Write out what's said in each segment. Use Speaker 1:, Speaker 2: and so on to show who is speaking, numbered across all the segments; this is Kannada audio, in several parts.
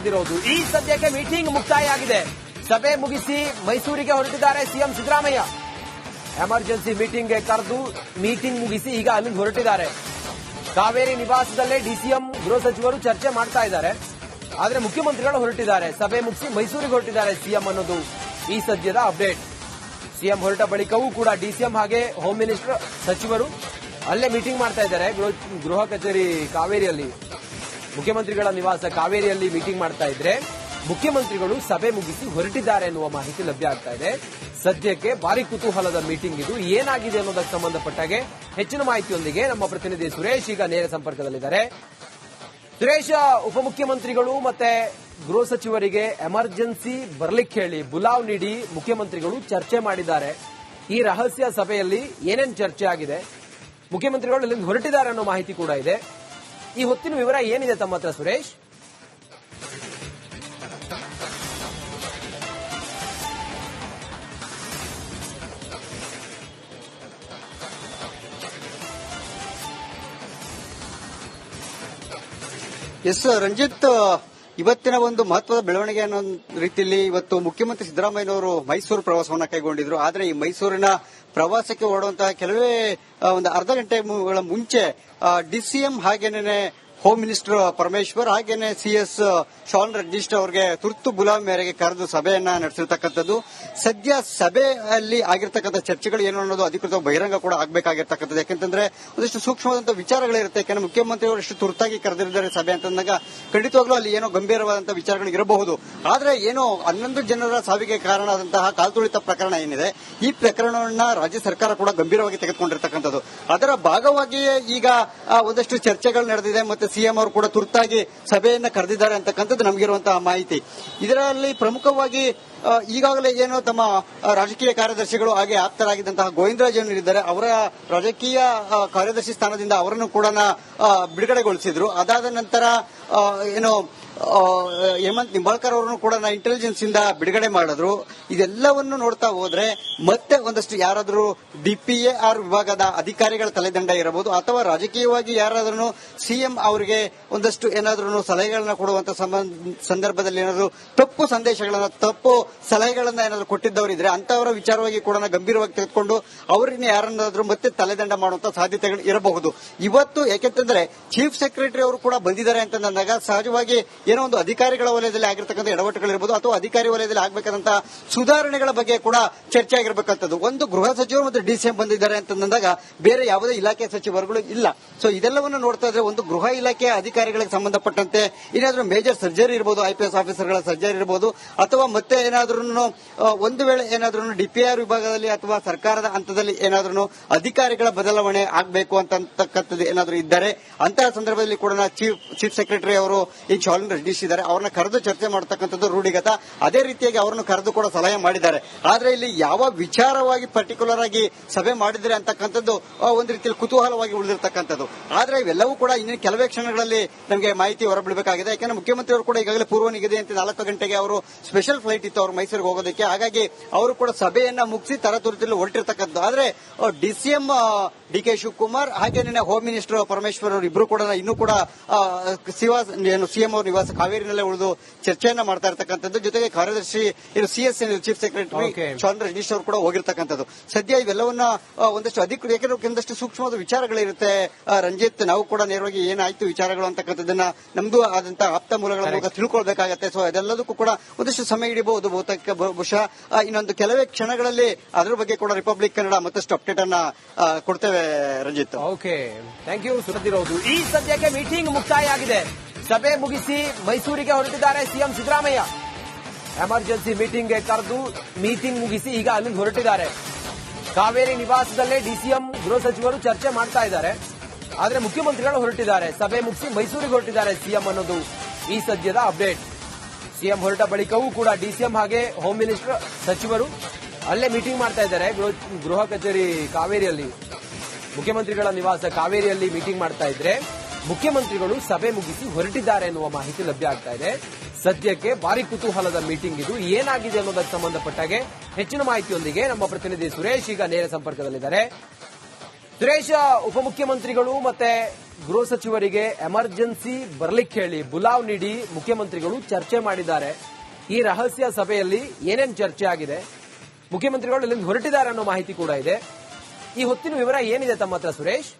Speaker 1: ಸುರಿದಿರೋದು ಈ ಸದ್ಯಕ್ಕೆ ಮೀಟಿಂಗ್ ಮುಕ್ತಾಯ ಆಗಿದೆ ಸಭೆ ಮುಗಿಸಿ ಮೈಸೂರಿಗೆ ಹೊರಟಿದ್ದಾರೆ ಸಿಎಂ ಸಿದ್ದರಾಮಯ್ಯ. ಎಮರ್ಜೆನ್ಸಿ ಮೀಟಿಂಗ್ಗೆ ಕರೆದು ಮೀಟಿಂಗ್ ಮುಗಿಸಿ ಈಗ ಅಲ್ಲಿಂದ ಹೊರಟಿದ್ದಾರೆ. ಕಾವೇರಿ ನಿವಾಸದಲ್ಲೇ ಡಿಸಿಎಂ ಗೃಹ ಸಚಿವರು ಚರ್ಚೆ ಮಾಡ್ತಾ ಇದ್ದಾರೆ. ಆದರೆ ಮುಖ್ಯಮಂತ್ರಿಗಳು ಹೊರಟಿದ್ದಾರೆ. ಸಭೆ ಮುಗಿಸಿ ಮೈಸೂರಿಗೆ ಹೊರಟಿದ್ದಾರೆ ಸಿಎಂ ಅನ್ನೋದು ಈ ಸದ್ಯದ ಅಪ್ಡೇಟ್. ಸಿಎಂ ಹೊರಟ ಬಳಿಕವೂ ಕೂಡ ಡಿಸಿಎಂ ಹಾಗೆ ಹೋಮ್ ಮಿನಿಸ್ಟರ್ ಸಚಿವರು ಅಲ್ಲೇ ಮೀಟಿಂಗ್ ಮಾಡ್ತಾ ಇದ್ದಾರೆ ಗೃಹ ಕಚೇರಿ ಕಾವೇರಿಯಲ್ಲಿ. ಮುಖ್ಯಮಂತ್ರಿಗಳ ನಿವಾಸ ಕಾವೇರಿಯಲ್ಲಿ ಮೀಟಿಂಗ್ ಮಾಡ್ತಾ ಇದ್ರೆ ಮುಖ್ಯಮಂತ್ರಿಗಳು ಸಭೆ ಮುಗಿಸಿ ಹೊರಟಿದ್ದಾರೆ ಎನ್ನುವ ಮಾಹಿತಿ ಲಭ್ಯ ಆಗ್ತಾ ಇದೆ. ಸದ್ಯಕ್ಕೆ ಭಾರಿ ಕುತೂಹಲದ ಮೀಟಿಂಗ್ ಇದು. ಏನಾಗಿದೆ ಅನ್ನೋದಕ್ಕೆ ಸಂಬಂಧಪಟ್ಟಾಗೆ ಹೆಚ್ಚಿನ ಮಾಹಿತಿಯೊಂದಿಗೆ ನಮ್ಮ ಪ್ರತಿನಿಧಿ ಸುರೇಶ್ ಈಗ ನೇರ ಸಂಪರ್ಕದಲ್ಲಿದ್ದಾರೆ. ಸುರೇಶ್, ಉಪಮುಖ್ಯಮಂತ್ರಿಗಳು ಮತ್ತೆ ಗೃಹ ಸಚಿವರಿಗೆ ಎಮರ್ಜೆನ್ಸಿ ಬರ್ಲಿಕ್ಕೆ ಹೇಳಿ ಬುಲಾವ್ ನೀಡಿ ಮುಖ್ಯಮಂತ್ರಿಗಳು ಚರ್ಚೆ ಮಾಡಿದ್ದಾರೆ. ಈ ರಹಸ್ಯ ಸಭೆಯಲ್ಲಿ ಏನೇನು ಚರ್ಚೆ ಆಗಿದೆ? ಮುಖ್ಯಮಂತ್ರಿಗಳು ಇಲ್ಲಿಂದ ಹೊರಟಿದ್ದಾರೆ ಅನ್ನೋ ಮಾಹಿತಿ ಕೂಡ ಇದೆ. ಈ ಹೊತ್ತಿನ ವಿವರ ಏನಿದೆ ತಮ್ಮ ಹತ್ರ ಸುರೇಶ್?
Speaker 2: ಎಸ್ ರಂಜಿತ್ ಇವತ್ತಿನ ಒಂದು ಮಹತ್ವದ ಬೆಳವಣಿಗೆ ಅನ್ನೋ ರೀತಿಯಲ್ಲಿ ಇವತ್ತು ಮುಖ್ಯಮಂತ್ರಿ ಸಿದ್ದರಾಮಯ್ಯನವರು ಮೈಸೂರು ಪ್ರವಾಸವನ್ನು ಕೈಗೊಂಡಿದ್ರು. ಆದರೆ ಈ ಮೈಸೂರಿನ ಪ್ರವಾಸಕ್ಕೆ ಓಡುವಂತಹ ಕೆಲವೇ ಒಂದು ಅರ್ಧ ಗಂಟೆಗಳ ಮುಂಚೆ ಡಿಸಿಎಂ ಹಾಗೇನೆ ಹೋಮ್ ಮಿನಿಸ್ಟರ್ ಪರಮೇಶ್ವರ್ ಹಾಗೇನೆ ಸಿಎಸ್ ಶಾನ್ ರೆಡ್ಡಿಸ್ಟ್ ಅವರಿಗೆ ತುರ್ತು ಗುಲಾಬಿ ಮೇರೆಗೆ ಕರೆದು ಸಭೆಯನ್ನ ನಡೆಸಿರ್ತಕ್ಕಂಥದ್ದು. ಸದ್ಯ ಸಭೆಯಲ್ಲಿ ಆಗಿರ್ತಕ್ಕಂಥ ಚರ್ಚೆಗಳು ಏನು ಅನ್ನೋದು ಅಧಿಕೃತ ಬಹಿರಂಗ ಕೂಡ ಆಗಬೇಕಾಗಿರ್ತಕ್ಕಂಥದ್ದು. ಯಾಕೆಂತಂದ್ರೆ ಒಂದಷ್ಟು ಸೂಕ್ಷ್ಮವಾದಂತಹ ವಿಚಾರಗಳಿರುತ್ತೆ ಯಾಕಂದ್ರೆ ಮುಖ್ಯಮಂತ್ರಿಯವರು ಎಷ್ಟು ತುರ್ತಾಗಿ ಕರೆದಿದ್ದಾರೆ ಸಭೆ ಅಂತಂದಾಗ ಖಂಡಿತವಾಗ್ಲೂ ಅಲ್ಲಿ ಏನೋ ಗಂಭೀರವಾದಂತಹ ವಿಚಾರಗಳು ಇರಬಹುದು. ಆದ್ರೆ ಏನೋ ಹನ್ನೊಂದು ಜನರ ಸಾವಿಗೆ ಕಾರಣ ಆದಂತಹ ಕಾಲ್ತುಳಿತ ಪ್ರಕರಣ ಏನಿದೆ, ಈ ಪ್ರಕರಣವನ್ನ ರಾಜ್ಯ ಸರ್ಕಾರ ಕೂಡ ಗಂಭೀರವಾಗಿ ತೆಗೆದುಕೊಂಡಿರ್ತಕ್ಕಂಥದ್ದು. ಅದರ ಭಾಗವಾಗಿಯೇ ಈಗ ಒಂದಷ್ಟು ಚರ್ಚೆಗಳು ನಡೆದಿದೆ. ಮತ್ತೆ ಸಿಎಂ ಅವರು ಕೂಡ ತುರ್ತಾಗಿ ಸಭೆಯನ್ನ ಕರೆದಿದ್ದಾರೆ ಅಂತಕ್ಕಂಥದ್ದು ನಮಗಿರುವಂತಹ ಮಾಹಿತಿ. ಇದರಲ್ಲಿ ಪ್ರಮುಖವಾಗಿ ಈಗಾಗಲೇ ಏನು ತಮ್ಮ ರಾಜಕೀಯ ಕಾರ್ಯದರ್ಶಿಗಳು ಹಾಗೆ ಆಪ್ತರಾಗಿದ್ದಂತಹ ಗೋವಿಂದರಾಜ್ ಏನಿದ್ದಾರೆ ಅವರ ರಾಜಕೀಯ ಕಾರ್ಯದರ್ಶಿ ಸ್ಥಾನದಿಂದ ಅವರನ್ನು ಕೂಡ ಬಿಡುಗಡೆಗೊಳಿಸಿದ್ರು. ಅದಾದ ನಂತರ ಏನು ಹೇಮಂತ್ ನಿಂಬಾಳ್ಕರ್ ಅವರನ್ನು ಕೂಡ ನಾ ಇಂಟೆಲಿಜೆನ್ಸ್ ಇಂದ ಬಿಡುಗಡೆ ಮಾಡಿದ್ರು. ಇದೆಲ್ಲವನ್ನು ನೋಡ್ತಾ ಹೋದ್ರೆ ಮತ್ತೆ ಒಂದಷ್ಟು ಯಾರಾದರೂ ಡಿಪಿಎಆರ್ ವಿಭಾಗದ ಅಧಿಕಾರಿಗಳ ತಲೆದಂಡ ಇರಬಹುದು, ಅಥವಾ ರಾಜಕೀಯವಾಗಿ ಯಾರಾದ್ರೂ ಸಿಎಂ ಅವರಿಗೆ ಒಂದಷ್ಟು ಏನಾದ್ರೂ ಸಲಹೆಗಳನ್ನ ಕೊಡುವಂತ ಸಂದರ್ಭದಲ್ಲಿ ಏನಾದರೂ ತಪ್ಪು ಸಂದೇಶಗಳನ್ನ, ತಪ್ಪು ಸಲಹೆಗಳನ್ನ ಏನಾದರೂ ಕೊಟ್ಟಿದ್ದವರು ಇದ್ರೆ ಅಂತವರ ವಿಚಾರವಾಗಿ ಕೂಡ ಗಂಭೀರವಾಗಿ ತೆಗೆದುಕೊಂಡು ಅವರನ್ನ ಯಾರನ್ನಾದ್ರೂ ಮತ್ತೆ ತಲೆದಂಡ ಮಾಡುವಂತ ಸಾಧ್ಯತೆಗಳು ಇರಬಹುದು. ಇವತ್ತು ಯಾಕೆಂತಂದ್ರೆ ಚೀಫ್ ಸೆಕ್ರೆಟರಿ ಅವರು ಕೂಡ ಬಂದಿದ್ದಾರೆ ಅಂತಂದಾಗ ಸಹಜವಾಗಿ ಏನೋ ಒಂದು ಅಧಿಕಾರಿಗಳ ವಲಯದಲ್ಲಿ ಆಗಿರ್ತಕ್ಕಂಥ ಎಡವಟ್ಟುಗಳಿರ್ಬೋದು ಅಥವಾ ಅಧಿಕಾರಿ ವಲಯದಲ್ಲಿ ಆಗಬೇಕಾದಂತ ಸುಧಾರಣೆಗಳ ಬಗ್ಗೆ ಕೂಡ ಚರ್ಚೆ ಆಗಿರಬೇಕಂತದ್ದು ಒಂದು ಗೃಹ ಸಚಿವರು ಮತ್ತು ಡಿಸಿಎಂ ಬಂದಿದ್ದಾರೆ ಅಂತಂದಾಗ ಬೇರೆ ಯಾವುದೇ ಇಲಾಖೆ ಸಚಿವರುಗಳು ಇಲ್ಲ. ಸೊ ಇದೆಲ್ಲವನ್ನು ನೋಡ್ತಾ ಇದ್ರೆ ಒಂದು ಗೃಹ ಇಲಾಖೆಯ ಅಧಿಕಾರಿಗಳಿಗೆ ಸಂಬಂಧಪಟ್ಟಂತೆ ಏನಾದರೂ ಮೇಜರ್ ಸರ್ಜರಿ ಇರಬಹುದು ಐಪಿಎಸ್ ಆಫೀಸರ್ಗಳ ಸರ್ಜರಿ ಇರಬಹುದು ಅಥವಾ ಮತ್ತೆ ಏನಾದ್ರೂ ಒಂದು ವೇಳೆ ಏನಾದ್ರೂ ಡಿಪಿಆರ್ ವಿಭಾಗದಲ್ಲಿ ಅಥವಾ ಸರ್ಕಾರದ ಹಂತದಲ್ಲಿ ಏನಾದ್ರೂ ಅಧಿಕಾರಿಗಳ ಬದಲಾವಣೆ ಆಗಬೇಕು ಅಂತಕ್ಕಂಥದ್ದು ಏನಾದರೂ ಇದ್ದರೆ ಅಂತಹ ಸಂದರ್ಭದಲ್ಲಿ ಕೂಡ ಚೀಫ್ ಚೀಫ್ ಸೆಕ್ರೆಟರಿ ಅವರು ಈ ಶಾಲಿನ್ ಇದ್ದಾರೆ ಅವ್ರನ್ನ ಕರೆದು ಚರ್ಚೆ ಮಾಡತಕ್ಕಂಥದ್ದು ರೂಢಿಗತ. ಅದೇ ರೀತಿಯಾಗಿ ಅವರನ್ನು ಕರೆದು ಕೂಡ ಸಲಹೆ ಮಾಡಿದ್ದಾರೆ. ಆದ್ರೆ ಇಲ್ಲಿ ಯಾವ ವಿಚಾರವಾಗಿ ಪರ್ಟಿಕ್ಯುಲರ್ ಆಗಿ ಸಭೆ ಮಾಡಿದ್ರೆ ಅಂತಕ್ಕಂಥದ್ದು ಒಂದು ರೀತಿಯಲ್ಲಿ ಕುತೂಹಲವಾಗಿ ಉಳಿದಿರ್ತಕ್ಕಂಥದ್ದು. ಆದ್ರೆ ಇವೆಲ್ಲವೂ ಕೂಡ ಇನ್ನಿನ ಕೆಲವೇ ಕ್ಷಣಗಳಲ್ಲಿ ನಮಗೆ ಮಾಹಿತಿ ಹೊರಬಿಡಬೇಕಾಗಿದೆ. ಯಾಕಂದ್ರೆ ಮುಖ್ಯಮಂತ್ರಿ ಅವರು ಕೂಡ ಈಗಾಗಲೇ ಪೂರ್ವ ಅಂತ ನಾಲ್ಕು ಗಂಟೆಗೆ ಅವರು ಸ್ಪೆಷಲ್ ಫ್ಲೈಟ್ ಇತ್ತು ಅವರು ಮೈಸೂರಿಗೆ ಹೋಗೋದಕ್ಕೆ. ಹಾಗಾಗಿ ಅವರು ಕೂಡ ಸಭೆಯನ್ನ ಮುಗಿಸಿ ತರತುರಿತಲ್ಲಿ ಹೊರಟಿರ್ತಕ್ಕಂಥದ್ದು. ಆದ್ರೆ ಡಿಸಿಎಂ ಡಿ ಕೆ ಶಿವಕುಮಾರ್, ಹಾಗೆ ನಿನ್ನೆ ಹೋಮ್ ಮಿನಿಸ್ಟರ್ ಪರಮೇಶ್ವರ್ ಅವರು ಇಬ್ರು ಕೂಡ ಇನ್ನೂ ಕೂಡ ಸಿಎಂ ಅವರು ನಿವಾಸ ಕಾವೇರಿನಲ್ಲೇ ಉಳಿದು ಚರ್ಚೆಯನ್ನ ಮಾಡ್ತಾ ಇರ್ತಕ್ಕಂಥದ್ದು. ಜೊತೆಗೆ ಕಾರ್ಯದರ್ಶಿ C CS chief secretary Chandra Rajneesh ಅವರು ಕೂಡ ಹೋಗಿರ್ತಕ್ಕಂಥದ್ದು. ಸದ್ಯ ಇವೆಲ್ಲವನ್ನ ಒಂದಷ್ಟು ಅಧಿಕೃತ ಯಾಕಂದ್ರೆ ಒಂದಷ್ಟು ಸೂಕ್ಷ್ಮವಾದ ವಿಚಾರಗಳಿರುತ್ತೆ. ರಂಜಿತ್ ನಾವು ಕೂಡ ನೇರವಾಗಿ ಏನಾಯ್ತು ವಿಚಾರಗಳು ಅಂತಕ್ಕಂಥದ್ದನ್ನ ನಮ್ದು ಆದಂತಹ ಆಪ್ತ ಮೂಲಗಳ ಮೂಲಕ ತಿಳ್ಕೊಳ್ಬೇಕಾಗತ್ತೆ. ಸೊ ಅದೆಲ್ಲದಕ್ಕೂ ಕೂಡ ಒಂದಷ್ಟು ಸಮಯ ಹಿಡಿಬಹುದು ಬಹುತೇಕ ಬಹು- ಬಹುಶಃ ಇನ್ನೊಂದು ಕೆಲವೇ ಕ್ಷಣಗಳಲ್ಲಿ ಅದರ ಬಗ್ಗೆ ಕೂಡ ರಿಪಬ್ಲಿಕ್ ಕನ್ನಡ ಮತ್ತಷ್ಟು ಅಪ್ಡೇಟ್ ಅನ್ನ ಕೊಡ್ತೇವೆ ರಂಜಿತ್.
Speaker 1: ಓಕೆ ಥ್ಯಾಂಕ್ ಯು ಸುರದಿರೋದು ಈ ಸದ್ಯಕ್ಕೆ ಮೀಟಿಂಗ್ ಮುಕ್ತಾಯ ಆಗಿದೆ. ಸಭೆ ಮುಗಿಸಿ ಮೈಸೂರಿಗೆ ಹೊರಟಿದ್ದಾರೆ ಸಿಎಂ ಸಿದ್ದರಾಮಯ್ಯ. ಎಮರ್ಜೆನ್ಸಿ ಮೀಟಿಂಗ್ಗೆ ಕರೆದು ಮೀಟಿಂಗ್ ಮುಗಿಸಿ ಈಗ ಅಲ್ಲಿಂದ ಹೊರಟಿದ್ದಾರೆ. ಕಾವೇರಿ ನಿವಾಸದಲ್ಲೇ ಡಿಸಿಎಂ, ಗೃಹ ಸಚಿವರು ಚರ್ಚೆ ಮಾಡ್ತಾ ಇದ್ದಾರೆ. ಆದರೆ ಮುಖ್ಯಮಂತ್ರಿಗಳು ಹೊರಟಿದ್ದಾರೆ. ಸಭೆ ಮುಗಿಸಿ ಮೈಸೂರಿಗೆ ಹೊರಟಿದ್ದಾರೆ ಸಿಎಂ ಅನ್ನೋದು ಈ ಸದ್ಯದ ಅಪ್ಡೇಟ್. ಸಿಎಂ ಹೊರಟ ಬಳಿಕವೂ ಕೂಡ ಡಿಸಿಎಂ ಹಾಗೆ ಹೋಮ್ ಮಿನಿಸ್ಟರ್ ಸಚಿವರು ಅಲ್ಲೇ ಮೀಟಿಂಗ್ ಮಾಡ್ತಾ ಇದ್ದಾರೆ ಗೃಹ ಕಚೇರಿ ಕಾವೇರಿಯಲ್ಲಿ. ಮುಖ್ಯಮಂತ್ರಿಗಳ ನಿವಾಸ ಕಾವೇರಿಯಲ್ಲಿ ಮೀಟಿಂಗ್ ಮಾಡ್ತಾ ಇದ್ರೆ ಮುಖ್ಯಮಂತ್ರಿಗಳು ಸಭೆ ಮುಗಿಸಿ ಹೊರಟಿದ್ದಾರೆ ಎನ್ನುವ ಮಾಹಿತಿ ಲಭ್ಯ ಆಗ್ತಾ ಇದೆ. ಸದ್ಯಕ್ಕೆ ಭಾರಿ ಕುತೂಹಲದ ಮೀಟಿಂಗ್ ಇದು. ಏನಾಗಿದೆ ಅನ್ನೋದಕ್ಕೆ ಸಂಬಂಧಪಟ್ಟಾಗೆ ಹೆಚ್ಚಿನ ಮಾಹಿತಿಯೊಂದಿಗೆ ನಮ್ಮ ಪ್ರತಿನಿಧಿ ಸುರೇಶ್ ಈಗ ನೇರ ಸಂಪರ್ಕದಲ್ಲಿದ್ದಾರೆ. ಸುರೇಶ್, ಉಪಮುಖ್ಯಮಂತ್ರಿಗಳು ಮತ್ತೆ ಗೃಹ ಸಚಿವರಿಗೆ ಎಮರ್ಜೆನ್ಸಿ ಬರ್ಲಿಕ್ಕೆ ಹೇಳಿ ಬುಲಾವ್ ನೀಡಿ ಮುಖ್ಯಮಂತ್ರಿಗಳು ಚರ್ಚೆ ಮಾಡಿದ್ದಾರೆ. ಈ ರಹಸ್ಯ ಸಭೆಯಲ್ಲಿ ಏನೇನು ಚರ್ಚೆ ಆಗಿದೆ? ಮುಖ್ಯಮಂತ್ರಿಗಳು ಇಲ್ಲಿಂದ ಹೊರಟಿದ್ದಾರೆ ಅನ್ನೋ ಮಾಹಿತಿ ಕೂಡ ಇದೆ. ಈ ಹೊತ್ತಿನ ವಿವರ ಏನಿದೆ ತಮ್ಮ ಹತ್ರ ಸುರೇಶ್?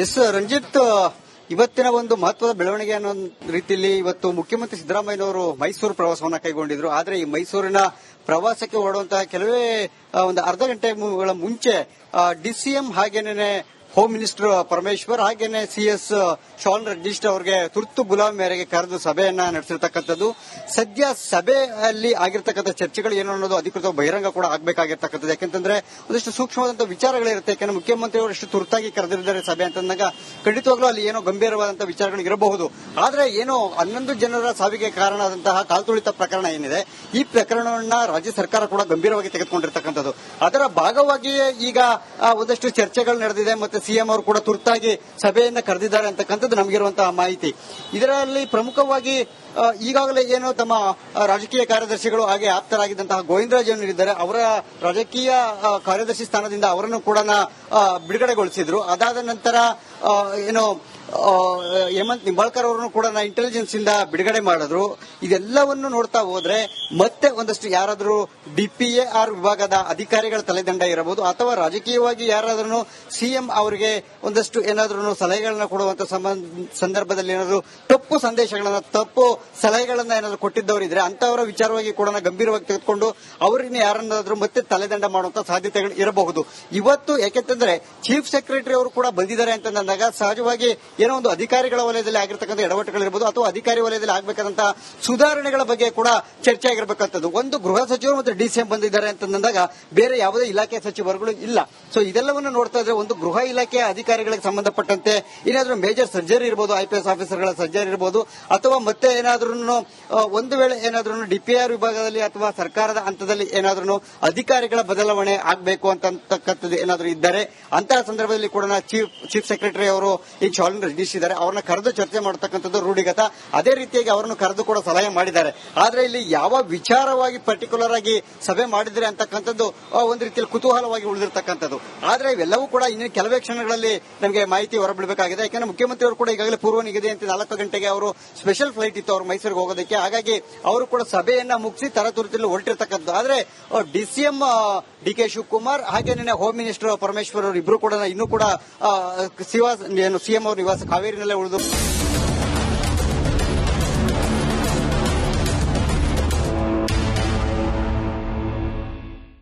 Speaker 2: ಎಸ್, ರಂಜಿತ್, ಇವತ್ತಿನ ಒಂದು ಮಹತ್ವದ ಬೆಳವಣಿಗೆ ಅನ್ನೋ ರೀತಿಯಲ್ಲಿ ಇವತ್ತು ಮುಖ್ಯಮಂತ್ರಿ ಸಿದ್ದರಾಮಯ್ಯನವರು ಮೈಸೂರು ಪ್ರವಾಸವನ್ನು ಕೈಗೊಂಡಿದ್ರು. ಆದರೆ ಈ ಮೈಸೂರಿನ ಪ್ರವಾಸಕ್ಕೆ ಹೊರಡುವಂತಹ ಕೆಲವೇ ಒಂದು ಅರ್ಧ ಗಂಟೆಗಳ ಮುಂಚೆ ಡಿಸಿಎಂ ಹಾಗೇನೆ ಹೋಮ್ ಮಿನಿಸ್ಟರ್ ಪರಮೇಶ್ವರ್ ಹಾಗೇನೆ ಸಿಎಸ್ ಶಾನ್ ರೆಡ್ಡಿಸ್ಟ್ ಅವರಿಗೆ ತುರ್ತು ಬುಲಾವ್ ಮೇರೆಗೆ ಕರೆದು ಸಭೆಯನ್ನ ನಡೆಸಿರ್ತಕ್ಕಂಥದ್ದು. ಸದ್ಯ ಸಭೆಯಲ್ಲಿ ಆಗಿರ್ತಕ್ಕಂಥ ಚರ್ಚೆಗಳು ಏನು ಅನ್ನೋದು ಅಧಿಕೃತ ಬಹಿರಂಗ ಕೂಡ ಆಗಬೇಕಾಗಿರ್ತಕ್ಕಂಥದ್ದು. ಯಾಕೆಂತಂದ್ರೆ ಒಂದಷ್ಟು ಸೂಕ್ಷ್ಮವಾದಂತಹ ವಿಚಾರಗಳಿರುತ್ತೆ ಯಾಕಂದ್ರೆ ಮುಖ್ಯಮಂತ್ರಿ ಅವರು ಎಷ್ಟು ತುರ್ತಾಗಿ ಕರೆದಿದ್ದಾರೆ ಸಭೆ ಅಂತಂದಾಗ ಖಂಡಿತವಾಗ್ಲೂ ಅಲ್ಲಿ ಏನೋ ಗಂಭೀರವಾದಂತಹ ವಿಚಾರಗಳು ಇರಬಹುದು. ಆದ್ರೆ ಏನೋ ಹನ್ನೊಂದು ಜನರ ಸಾವಿಗೆ ಕಾರಣದಂತಹ ಕಾಲ್ತುಳಿತ ಪ್ರಕರಣ ಏನಿದೆ, ಈ ಪ್ರಕರಣವನ್ನ ರಾಜ್ಯ ಸರ್ಕಾರ ಕೂಡ ಗಂಭೀರವಾಗಿ ತೆಗೆದುಕೊಂಡಿರ್ತಕ್ಕಂಥದ್ದು. ಅದರ ಭಾಗವಾಗಿಯೇ ಈಗ ಒಂದಷ್ಟು ಚರ್ಚೆಗಳು ನಡೆದಿದೆ. ಮತ್ತೆ ಸಿಎಂ ಅವರು ಕೂಡ ತುರ್ತಾಗಿ ಸಭೆಯನ್ನ ಕರೆದಿದ್ದಾರೆ ಅಂತಕ್ಕಂಥದ್ದು ನಮಗಿರುವಂತಹ ಮಾಹಿತಿ. ಇದರಲ್ಲಿ ಪ್ರಮುಖವಾಗಿ ಈಗಾಗಲೇ ಏನು ತಮ್ಮ ರಾಜಕೀಯ ಕಾರ್ಯದರ್ಶಿಗಳು ಹಾಗೆ ಆಪ್ತರಾಗಿದ್ದಂತಹ ಗೋವಿಂದರಾಜ್ ಏನಿದ್ದಾರೆ ಅವರ ರಾಜಕೀಯ ಕಾರ್ಯದರ್ಶಿ ಸ್ಥಾನದಿಂದ ಅವರನ್ನು ಕೂಡ ಬಿಡುಗಡೆಗೊಳಿಸಿದ್ರು. ಅದಾದ ನಂತರ ಏನು ಹೇಮಂತ್ ನಿಂಬಾಳ್ಕರ್ ಅವರನ್ನು ಕೂಡ ನಾ ಇಂಟೆಲಿಜೆನ್ಸ್ ಇಂದ ಬಿಡುಗಡೆ ಮಾಡಿದ್ರು. ಇದೆಲ್ಲವನ್ನು ನೋಡ್ತಾ ಹೋದ್ರೆ ಮತ್ತೆ ಒಂದಷ್ಟು ಯಾರಾದರೂ ಡಿಪಿಎಆರ್ ವಿಭಾಗದ ಅಧಿಕಾರಿಗಳ ತಲೆದಂಡ ಇರಬಹುದು, ಅಥವಾ ರಾಜಕೀಯವಾಗಿ ಯಾರಾದ್ರೂ ಸಿಎಂ ಅವರಿಗೆ ಒಂದಷ್ಟು ಏನಾದ್ರೂ ಸಲಹೆಗಳನ್ನ ಕೊಡುವಂತ ಸಂದರ್ಭದಲ್ಲಿ ಏನಾದರೂ ತಪ್ಪು ಸಂದೇಶಗಳನ್ನ, ತಪ್ಪು ಸಲಹೆಗಳನ್ನ ಏನಾದ್ರು ಕೊಟ್ಟಿದ್ದವರು ಇದ್ರೆ ಅಂತವರ ವಿಚಾರವಾಗಿ ಕೂಡ ಗಂಭೀರವಾಗಿ ತೆಗೆದುಕೊಂಡು ಅವರನ್ನ ಯಾರನ್ನಾದ್ರೂ ಮತ್ತೆ ತಲೆದಂಡ ಮಾಡುವಂತ ಸಾಧ್ಯತೆಗಳು ಇರಬಹುದು. ಇವತ್ತು ಯಾಕೆಂತಂದ್ರೆ ಚೀಫ್ ಸೆಕ್ರೆಟರಿ ಅವರು ಕೂಡ ಬಂದಿದ್ದಾರೆ ಅಂತ ಅಂದಾಗ ಸಹಜವಾಗಿ ಏನೋ ಒಂದು ಅಧಿಕಾರಿಗಳ ವಲಯದಲ್ಲಿ ಆಗಿರ್ತಕ್ಕಂಥ ಎಡವಟ್ಟುಗಳಿರ್ಬೋದು ಅಥವಾ ಅಧಿಕಾರಿ ವಲಯದಲ್ಲಿ ಆಗಬೇಕಾದಂತಹ ಸುಧಾರಣೆಗಳ ಬಗ್ಗೆ ಕೂಡ ಚರ್ಚೆ ಆಗಿರಬೇಕಂತದ್ದು. ಒಂದು ಗೃಹ ಸಚಿವರು ಮತ್ತು ಡಿಸಿಎಂ ಬಂದಿದ್ದಾರೆ ಅಂತಂದಾಗ ಬೇರೆ ಯಾವುದೇ ಇಲಾಖೆ ಸಚಿವರುಗಳು ಇಲ್ಲ. ಸೊ ಇದೆಲ್ಲವನ್ನು ನೋಡ್ತಾ ಇದ್ರೆ ಒಂದು ಗೃಹ ಇಲಾಖೆಯ ಅಧಿಕಾರಿಗಳಿಗೆ ಸಂಬಂಧಪಟ್ಟಂತೆ ಏನಾದರೂ ಮೇಜರ್ ಸರ್ಜರಿ ಇರಬಹುದು ಐಪಿಎಸ್ ಆಫೀಸರ್ಗಳ ಸರ್ಜರಿ ಇರಬಹುದು ಅಥವಾ ಮತ್ತೆ ಏನಾದ್ರೂ ಒಂದು ವೇಳೆ ಏನಾದ್ರೂ ಡಿಪಿಆರ್ ವಿಭಾಗದಲ್ಲಿ ಅಥವಾ ಸರ್ಕಾರದ ಹಂತದಲ್ಲಿ ಏನಾದ್ರೂ ಅಧಿಕಾರಿಗಳ ಬದಲಾವಣೆ ಆಗಬೇಕು ಅಂತಕ್ಕಂಥದ್ದು ಏನಾದರೂ ಇದ್ದರೆ ಅಂತಹ ಸಂದರ್ಭದಲ್ಲಿ ಕೂಡ ಚೀಫ್ ಚೀಫ್ ಸೆಕ್ರೆಟರಿ ಅವರು ಈ ಶಾಲಿನ್ ರೆಡ್ಡಿಸ್ ಇದ್ದಾರೆ ಅವ್ರನ್ನ ಕರೆದು ಚರ್ಚೆ ಮಾಡತಕ್ಕಂಥದ್ದು ರೂಢಿಗತ. ಅದೇ ರೀತಿಯಾಗಿ ಅವರನ್ನು ಕರೆದು ಕೂಡ ಸಲಹೆ ಮಾಡಿದ್ದಾರೆ. ಆದ್ರೆ ಇಲ್ಲಿ ಯಾವ ವಿಚಾರವಾಗಿ ಪರ್ಟಿಕ್ಯುಲರ್ ಆಗಿ ಸಭೆ ಮಾಡಿದ್ರೆ ಅಂತಕ್ಕಂಥದ್ದು ಒಂದು ರೀತಿಯಲ್ಲಿ ಕುತೂಹಲವಾಗಿ ಉಳಿದಿರ್ತಕ್ಕಂಥದ್ದು. ಆದ್ರೆ ಇವೆಲ್ಲವೂ ಕೂಡ ಇನ್ನು ಕೆಲವೇ ಕ್ಷಣಗಳಲ್ಲಿ ನಮಗೆ ಮಾಹಿತಿ ಹೊರಬಿಡಬೇಕಾಗಿದೆ. ಯಾಕಂದ್ರೆ ಮುಖ್ಯಮಂತ್ರಿ ಅವರು ಕೂಡ ಈಗಾಗಲೇ ಪೂರ್ವ ಅಂತ ನಾಲ್ಕು ಗಂಟೆಗೆ ಅವರು ಸ್ಪೆಷಲ್ ಫ್ಲೈಟ್ ಇತ್ತು ಅವರು ಮೈಸೂರಿಗೆ ಹೋಗೋದಕ್ಕೆ. ಹಾಗಾಗಿ ಅವರು ಕೂಡ ಸಭೆಯನ್ನ ಮುಗಿಸಿ ತರತುರಿತಲ್ಲಿ ಹೊರಟಿರ್ತಕ್ಕಂಥದ್ದು. ಆದ್ರೆ ಡಿಸಿಎಂ ಡಿ ಕೆ ಶಿವಕುಮಾರ್ ಹಾಗೆ ನಿನ್ನೆ ಹೋಮ್ ಮಿನಿಸ್ಟರ್ ಪರಮೇಶ್ವರ್ ಅವರು ಇಬ್ರು ಕೂಡ ಇನ್ನೂ ಕೂಡ ಸಿಎಂ ಅವರು ನಿವಾಸ ಕಾವೇರಿನಲ್ಲೇ ಉಳಿದು